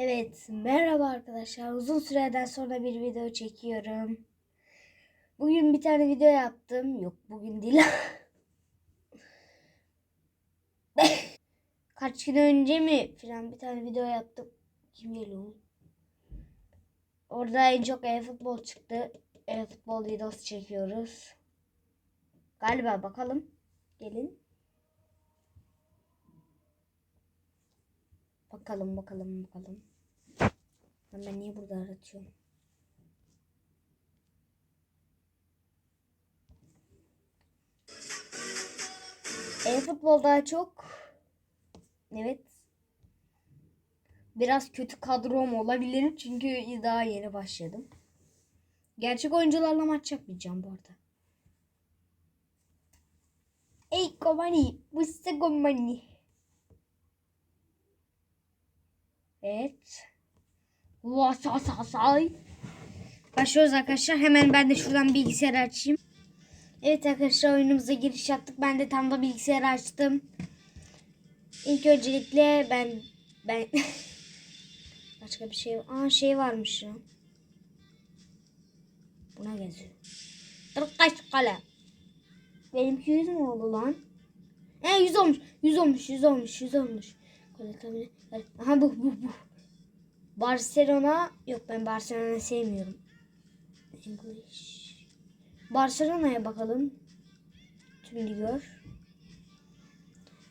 Evet, merhaba arkadaşlar. Uzun süreden sonra bir video çekiyorum. Bugün bir tane video yaptım. Yok, bugün değil. Kaç gün önce mi falan bir tane video yaptım. Kim geliyor? Orada en çok e-futbol çıktı. E-futbol videosu çekiyoruz. Galiba bakalım. Gelin. Bakalım bakalım bakalım. Lan ben niye burada aratıyorum? E-futbol daha çok evet biraz kötü kadrom olabilirim çünkü daha yeni başladım. Gerçek oyuncularla maç yapmayacağım bu arada. Ey komani, bu size komani. Evet. Vasasasay. Başlıyoruz arkadaşlar. Hemen ben de şuradan bilgisayar açayım. Evet arkadaşlar oyunumuza giriş yaptık. Ben de tam da bilgisayar açtım. İlk öncelikle ben ben başka bir şey Aa şey varmış ya. Buna geziyor. Kaç kalem. Benimki 100 mü oldu lan? He 100 olmuş. 100 olmuş. 100 olmuş. 100 olmuş. Aha bu bu bu. Barcelona yok ben Barcelona sevmiyorum. English. Barcelona'ya bakalım. Tüm gör.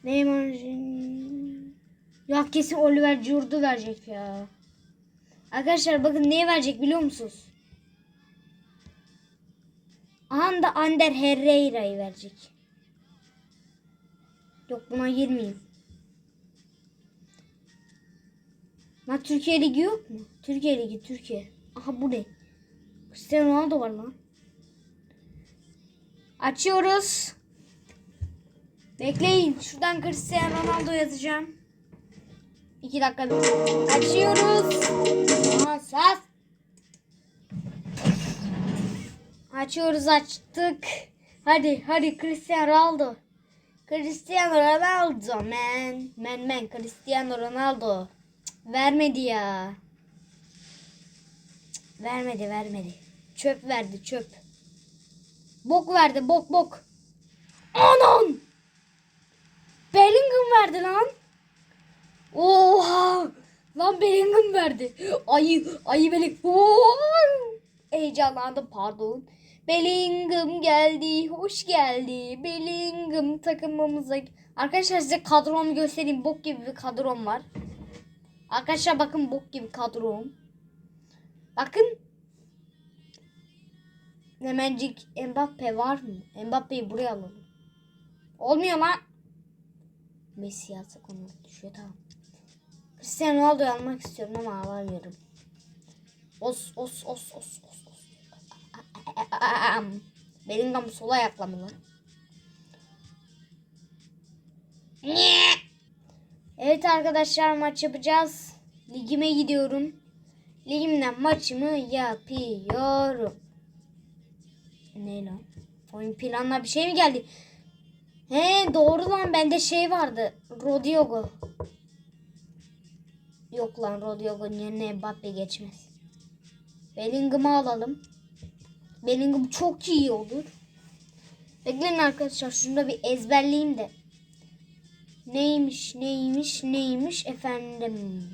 Neymar. Ya kesin Oliver Giroud'u verecek ya. Arkadaşlar bakın neye verecek biliyor musunuz? Aha da Ander Herrera'yı verecek. Yok buna girmeyeyim. Lan Türkiye Ligi yok mu? Türkiye Ligi Türkiye. Aha bu ne? Cristiano Ronaldo var lan. Açıyoruz. Bekleyin. Şuradan Cristiano Ronaldo yazacağım. İki dakika. Açıyoruz. Aha sas. Açıyoruz açtık. Hadi hadi Cristiano Ronaldo. Cristiano Ronaldo man. Man man Cristiano Ronaldo. Vermedi ya. Vermedi vermedi. Çöp verdi çöp. Bok verdi bok bok. Anan. Bellingham verdi lan. Oha. Lan Bellingham verdi. Ayı ayı Bellingham. Heyecanlandım pardon. Bellingham geldi. Hoş geldi. Bellingham takımımıza. Arkadaşlar size kadromu göstereyim. Bok gibi bir kadrom var. Arkadaşlar bakın bok gibi kadrom. Bakın. Hemencik Mbappe var mı? Mbappe'yi buraya alalım. Olmuyor lan. Messi yazsak onu düşüyor tamam. Cristiano Ronaldo'yu almak istiyorum ama alamıyorum. Os os os os os os. Bellingham sola ayaklamalı. Evet arkadaşlar maç yapacağız. Ligime gidiyorum. Ligimden maçımı yapıyorum. Ne lan? Oyun planına bir şey mi geldi? He doğru lan bende şey vardı. Rodiogo. Yok lan Rodiogo'nun yerine Mbappe geçmez. Bellingham'ı alalım. Bellingham çok iyi olur. Bekleyin arkadaşlar şunu da bir ezberleyeyim de. Neymiş neymiş neymiş efendim.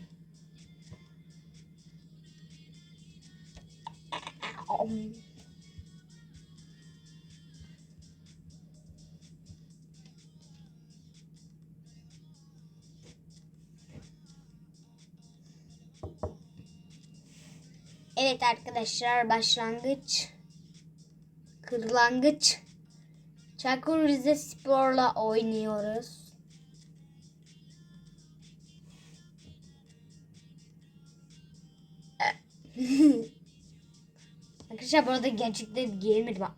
Evet arkadaşlar başlangıç. Kırlangıç. Çaykur Rizespor'la oynuyoruz. Arkadaşlar burada gerçekten giyemedim. ha.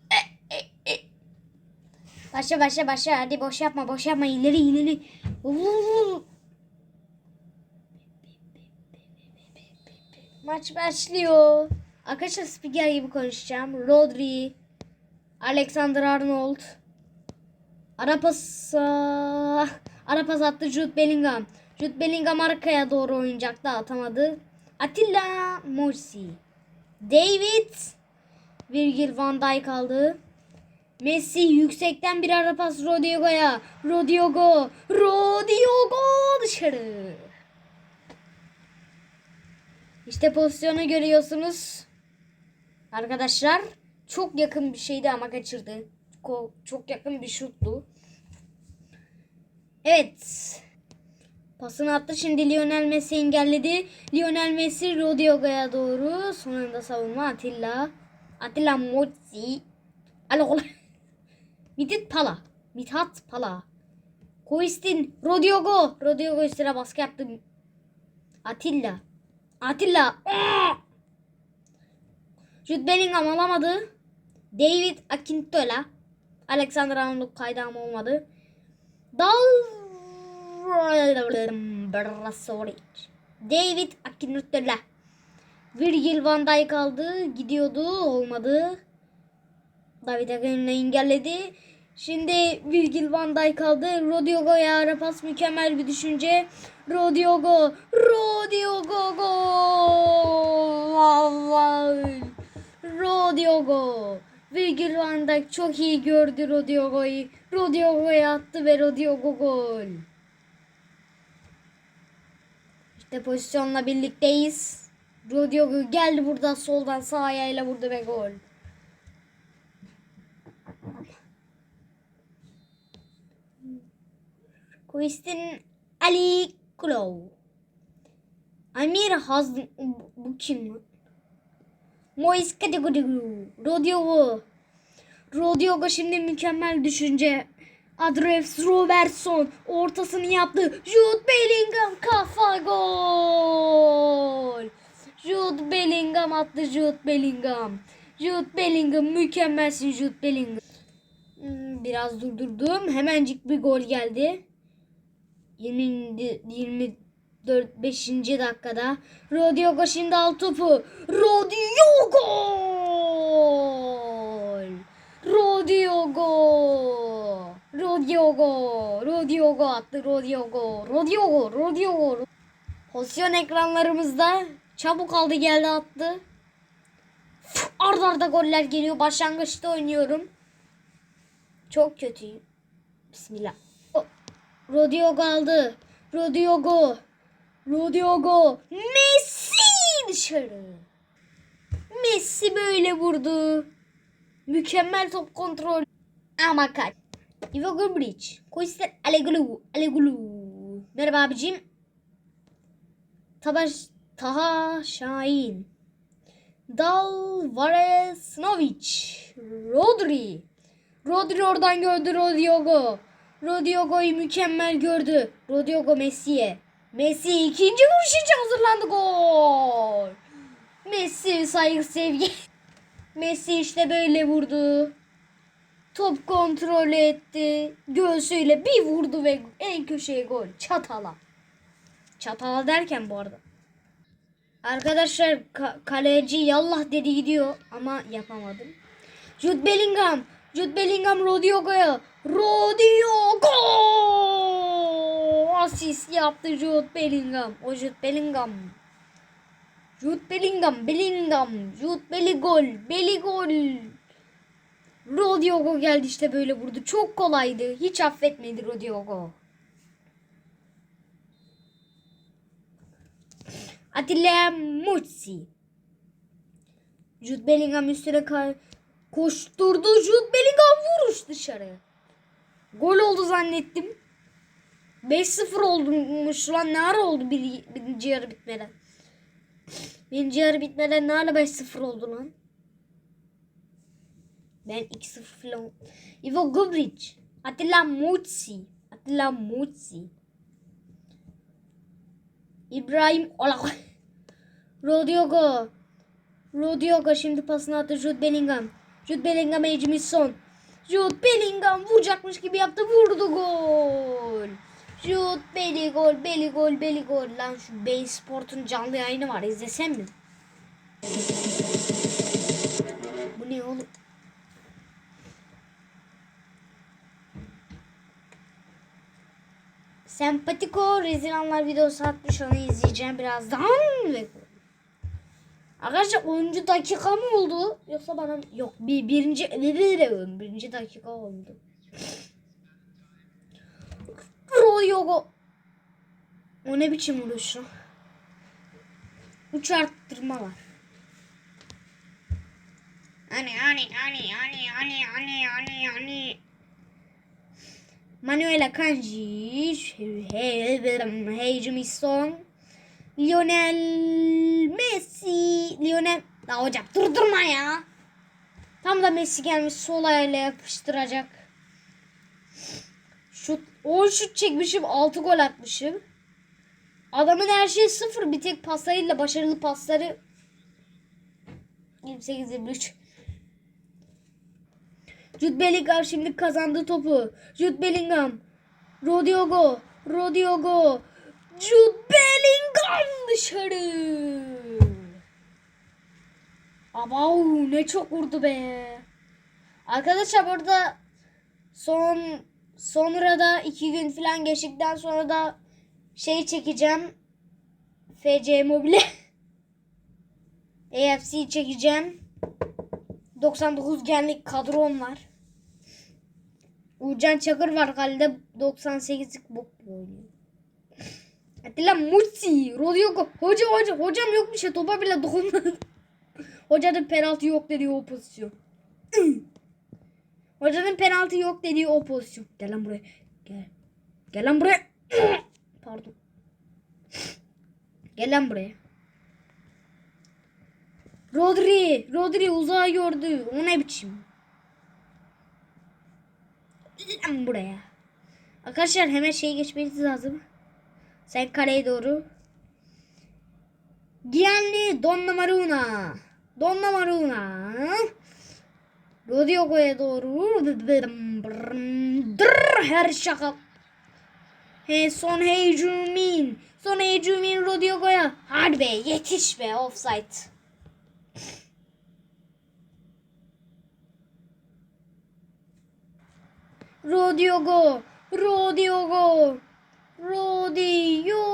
Başla başla başla hadi boş yapma boş yapma ileri ileri. Maç başlıyor. Arkadaşlar spiker gibi konuşacağım. Rodri, Alexander Arnold, Ara pas, ara pas attı Jude Bellingham. Jude Bellingham arkaya doğru oynayacaktı atamadı. Atilla Morsi. David Virgil van Dijk aldı. Messi yüksekten bir ara pas Rodrigo'ya. Rodrigo. Rodrigo dışarı. İşte pozisyonu görüyorsunuz. Arkadaşlar çok yakın bir şeydi ama kaçırdı. Çok yakın bir şuttu. Evet. Pasını attı. Şimdi Lionel Messi engelledi. Lionel Messi Rodrigo'ya doğru. Son anda savunma Atilla. Atilla Mozzi. Alo. Mithat Pala. Mithat Pala. Koistin. Rodrigo. Rodrigo üstüne baskı yaptı. Atilla. Atilla. Jude Bellingham alamadı. David Akintola. Alexander Arnold kaydı ama olmadı. Dal Brasoric. David Akintola. Virgil van Dijk aldı. Gidiyordu. Olmadı. David Akintola engelledi. Şimdi Virgil van Dijk aldı. Rodrigo'ya ara pas mükemmel bir düşünce. Rodrigo. Rodrigo gol. Rodrigo. Virgil van Dijk çok iyi gördü Rodrigo'yu. Rodrigo'ya attı ve Rodrigo gol. İşte pozisyonla birlikteyiz. Rodrigo geldi burada soldan sağ ayağıyla vurdu ve gol. Kristin Ali Klov. Amir Haz... Bu- kim? Mois Kategorigu. Rodrigo. Rodrigo şimdi mükemmel düşünce. Adres Robertson ortasını yaptı. Jude Bellingham kafa gol. Jude Bellingham attı Jude Bellingham. Jude Bellingham mükemmelsin Jude Bellingham. Hmm, Biraz durdurdum. Hemencik bir gol geldi. 20 24 5. dakikada Rodrigo şimdi al topu. Rodrigo! Rodrigo! Rodrigo! Rodrigo attı Rodrigo. Rodrigo! Rodrigo! Pozisyon ekranlarımızda çabuk aldı geldi attı. Arda arda goller geliyor. Başlangıçta oynuyorum. Çok kötüyüm. Bismillah. O- Rodrigo aldı. Rodrigo. Rodrigo. Messi dışarı. Messi böyle vurdu. Mükemmel top kontrol. Ama kaç. Ivo Gumbric. Koyster Alegulu. Alegulu. Merhaba abicim. Tabaş Taha Şahin. Dal Varesnovic. Rodri. Rodri oradan gördü Rodrigo. Rodrigo'yu mükemmel gördü. Rodrigo Messi'ye. Messi ikinci vuruş için hazırlandı gol. Messi saygı sevgi. Messi işte böyle vurdu. Top kontrol etti. Göğsüyle bir vurdu ve en köşeye gol. Çatala. Çatala derken bu arada. Arkadaşlar ka- kaleci yallah dedi gidiyor ama yapamadım. Jude Bellingham. Jude Bellingham Rodrigo'ya. Rodrigo! Asist yaptı Jude Bellingham. O Jude Bellingham. Jude Bellingham. Bellingham. Jude Belligol. Belligol. Rodrigo geldi işte böyle vurdu. Çok kolaydı. Hiç affetmedi Rodrigo. Atilla Muzzi. Jude Bellingham üstüne koşturdu. Jude Bellingham vuruş dışarı. Gol oldu zannettim. 5-0 olmuş lan. Ne ara oldu bir, birinci yarı bitmeden. Birinci yarı bitmeden ne ara 5-0 oldu lan. Ben 2-0 falan. Ivo Gubric. Atilla Muzzi. Atilla Muzzi. İbrahim Olak. Rodrigo. Rodrigo şimdi pasını attı Jude Bellingham. Jude Bellingham Ejimison. Jude Bellingham vuracakmış gibi yaptı. Vurdu gol. Jude Belli gol, Belli gol, Belli gol. Lan şu Bein Sport'un canlı yayını var. İzlesem mi? Bu ne oğlum? Sempatiko Rezilanlar videosu atmış onu izleyeceğim birazdan. Arkadaşlar 10. dakika mı oldu? Yoksa bana yok bir birinci birinci dakika oldu. Royogo. O ne biçim vuruşu? Uç arttırma var. Hani hani hani hani hani hani hani hani. Manuela Kanji, Hejimi Son, Lionel Messi, Lionel... Ya hocam durdurma ya. Tam da Messi gelmiş sol ayağıyla yapıştıracak. Şut, 10 şut çekmişim 6 gol atmışım. Adamın her şeyi sıfır bir tek paslarıyla başarılı pasları 28-23. Jude Bellingham şimdi kazandı topu. Jude Bellingham. Rodiogo. Rodiogo. Jude Bellingham dışarı. Abav ne çok vurdu be. Arkadaşlar burada son sonra da iki gün falan geçtikten sonra da şey çekeceğim. FC Mobile. AFC çekeceğim. 99 genlik kadrom var. Uğurcan Çakır var kalede 98'lik bok oynuyor. Lan Mutsi, Rodrigo. Hoca hoca hocam yok bir şey topa bile dokunmadı. Hocanın penaltı yok dediği o pozisyon. Hocanın penaltı yok dediği o pozisyon. Gel lan buraya. Gel. Gel lan buraya. Pardon. Gel lan buraya. Rodri. Rodri uzağa gördü. O ne biçim? Lan buraya. Arkadaşlar hemen şey geçmeniz lazım. Sen kaleye doğru. Gianni Donnarumma. Donnarumma. Rodriguez'e doğru. Her şaka. He, son Hejumin. Son Hejumin Rodriguez'e. Hadi be yetiş be offside. Rodiogo, Rodiogo, Rodiogo.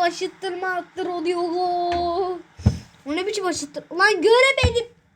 Aşıttırma attı Rodiogo. O ne biçim aşıttır? Ulan göremedim.